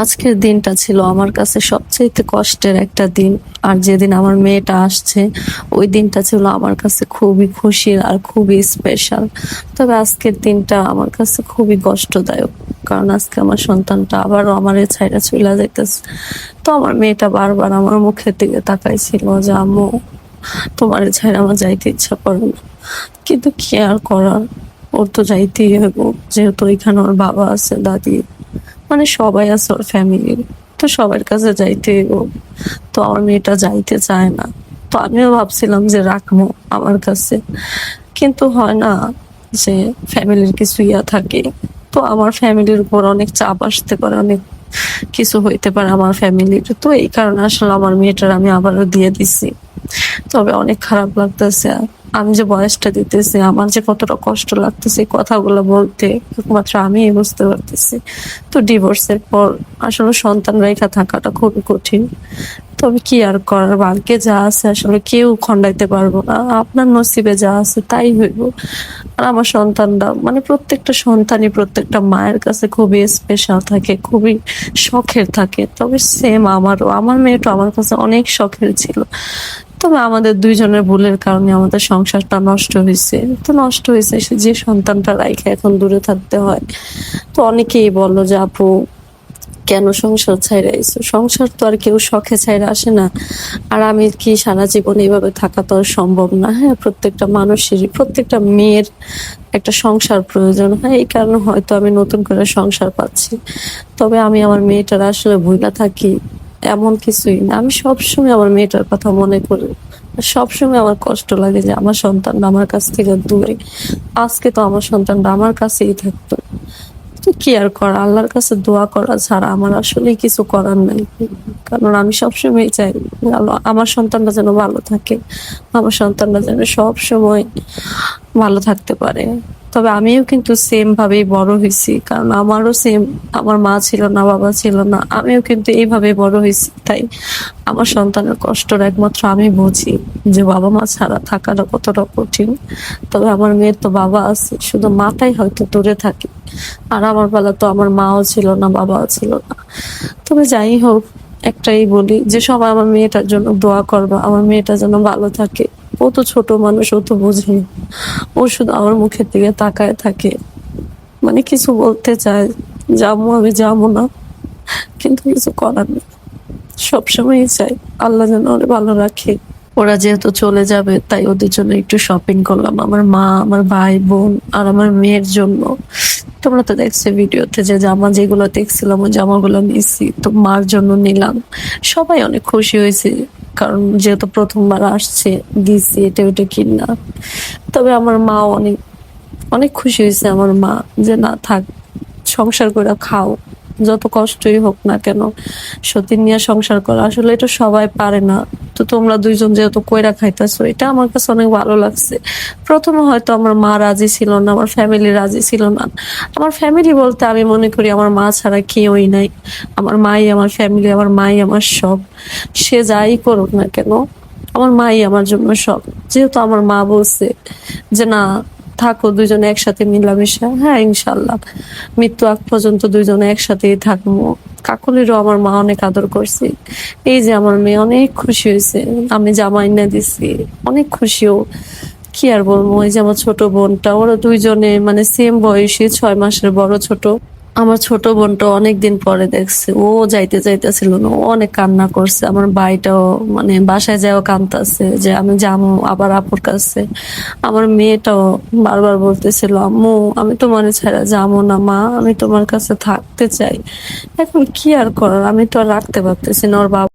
আজকের দিনটা ছিল আমার কাছে সবচেয়ে কষ্টের একটা দিন। আর যেদিন আমার মেয়েটা আসছে, ওই দিনটা ছিল আমার কাছে খুবই খুশির আর খুবই স্পেশাল তবে আজকের দিনটা আমার কাছে খুবই কষ্টদায়ক, কারণ আজকে আমার সন্তানটা আবারও আমার ছাইরা চলে যাইতেছে। তো আমার মেয়েটা বারবার আমার মুখের দিকে তাকাইছিল যে, আম্মু, তোমার ছাইরা আমার যাইতে ইচ্ছা করে না। কিন্তু কি আর করার? ওর তো যাইতেই হইব, যেহেতু ওইখানে ওর বাবা আছে, দাদি। মানে সবাই আছে ওর ফ্যামিলির তো সবার কাছে যাইতে হইব তো আমার মেয়েটা যাইতে চায় না। তো আমিও ভাবছিলাম যে রাখব আমার কাছে। কিন্তু হয় না যে ফ্যামিলির কিছু ইয়া থাকে। তো আমার ফ্যামিলির উপর অনেক চাপ আসতে পারে, অনেক কিছু হইতে পারে আমার ফ্যামিলির তো এই কারণে আসলে আমার মেয়েটার আমি আবারও দিয়ে দিছি। তবে অনেক খারাপ লাগতেছে। আমি যে বয়সটা দিতেছি, আমার যে কতটা কষ্ট লাগতেছে কথাগুলো বলতে, একমাত্র আমি বুঝতে পারতেছি। তো ডিভোর্সের পর আসলে সন্তান রেখা থাকাটা খুবই কঠিন। তবে কি আর করার? ভাগ্যে যা আছে আসলে কেউ খন্ডাইতে পারব না। আপনার নসিবে যা আছে তাই হইব। আর আমার সন্তানরা মানে প্রত্যেকটা সন্তানই প্রত্যেকটা মায়ের কাছে খুবই স্পেশাল থাকে, খুবই শখের থাকে। তবে সেম আমারও। আমার মেয়েটা আমার কাছে অনেক শখের ছিল। তবে আমাদের দুইজনের ভুলের কারণে আমাদের সংসারটা নষ্ট হয়েছে। তো নষ্ট হয়েছে, সে যে সন্তানটা রাইখে এখন দূরে থাকতে হয়। তো অনেকেই বলল যে, আপু, কেন সংসার ছাইরা আইসো সংসার তো আর কেউ শখে ছাইরা আসে না। আর আমি কি সারা জীবন এইভাবে থাকা তো আর সম্ভব না? হ্যাঁ প্রত্যেকটা মানুষেরই, প্রত্যেকটা মেয়ের একটা সংসার প্রয়োজন। হয়, এই কারণে হয়তো আমি নতুন করে সংসার পাচ্ছি। তবে আমি আমার মেয়েটার আসলে ভুলা থাকি। এমন কিছুই না। আমি সবসময় আমার মেয়েটার কথা মনে করি। সবসময় আমার কষ্ট লাগে যে আমার সন্তান আমার কাছ থেকে দূরে। আজকে তো আমার সন্তানটা আমার কাছেই থাকতো। তো কি আর করা? আল্লাহর কাছে দোয়া করা ছাড়া আমার আসলে কিছু করার নাই। কারণ আমি সবসময় চাই আমার সন্তানরা যেন ভালো থাকে। আমার সন্তানরা যেন সব সময় ভালো থাকতে পারে। তবে আমিও কিন্তু সেম ভাবেই বড় হয়েছি, কারণ আমারও সেম আমার মা ছিল না, বাবা ছিল না, আমিও কিন্তু এইভাবে বড় হয়েছি, তাই আমার সন্তানের কষ্টটা একমাত্র আমি বুঝি যে বাবা মা ছাড়া থাকাটা কতটা কঠিন। তবে আমার মেয়ের তো বাবা আছে, শুধু মাটাই হয়তো দূরে থাকে, আর আমার বেলা তো আমার মাও ছিল না, বাবাও ছিল না। তবে যাই হোক একটাই বলি যে সবাই আমার মেয়েটার জন্য দোয়া করবা, আমার মেয়েটা যেন ভালো থাকে। ও তো ছোট মানুষ, ও তো বোঝে। ও শুধু আমার মুখের দিকে তাকায় থাকে। মানে কিছু বলতে চায়, যাব আমি, যাব না। কিন্তু কিছু করার নেই। সবসময়ই চাই আল্লাহ যেন ওরা ভালো রাখে। ওরা যেহেতু চলে যাবে, তাই ওদের জন্য একটু শপিং করলাম। আমার মা, আমার ভাই, বোন আর আমার মেয়ের জন্য। তোমরা তো দেখছ ভিডিওতে যে জামা যেগুলো দেখছিলাম, ওই জামাগুলো নিয়েছি তো মার জন্য নিলাম। সবাই অনেক খুশি হয়েছে, কারণ যেহেতু প্রথমবার আসছে, দিছি এটা ওটা কিনা তবে আমার মাও অনেক অনেক খুশি হয়েছে আমার মা, যে না থাক, সংসার করে খাও, যত কষ্টই হোক না কেন সতীন নিয়ে সংসার করা, আসলে এটা সবাই পারে না। তো তোমরা দুইজন যেহেতু কইরা খাইতেছো, এটা আমার কাছে অনেক ভালো লাগছে। প্রথমে হয়তো আমার মা রাজি ছিল না, আমার ফ্যামিলি রাজি ছিল না। আমার ফ্যামিলি বলতে আমি মনে করি আমার মা ছাড়া কেউই নাই। আমার মাই আমার ফ্যামিলি আমার মাই আমার সব। সে যাই করুক না কেন, আমার মাই আমার জন্য সব। যেহেতু আমার মা বলছে যে না থাকো, দুজনে একসাথে মিলামেশা। হ্যাঁ ইনশাল্লাহ। মৃত্যু আগ পর্যন্ত দুজনে একসাথেই থাকব। কাকুলিরও আমার মা অনেক আদর করছে। এই যে আমার মেয়ে অনেক খুশি হয়েছে। আমি জামাই না দিছি। অনেক খুশিও। কি আর বলব? ওই যে আমার ছোট বোনটা ওরা দুইজনে মানে সেম বয়সে ছয় মাসের বড় ছোট। আমার ছোট বোনটা অনেকদিন পরে দেখছে। ও যাইতে যাইতেছিল না, ও অনেক কান্না করছে। আমার ভাইটাও মানে বাসায় যাও কান্দতেছে যে আমি যাব আবার আপুর কাছে। আমার মেয়েটাও বারবার বলতেছিল, আম্মু, আমি তোমার ছাড়া যাব না, মা, আমি তোমার কাছে থাকতে চাই। এখন কি আর করার? আমি তো আর রাখতে পারতেছি না, ওর বাবা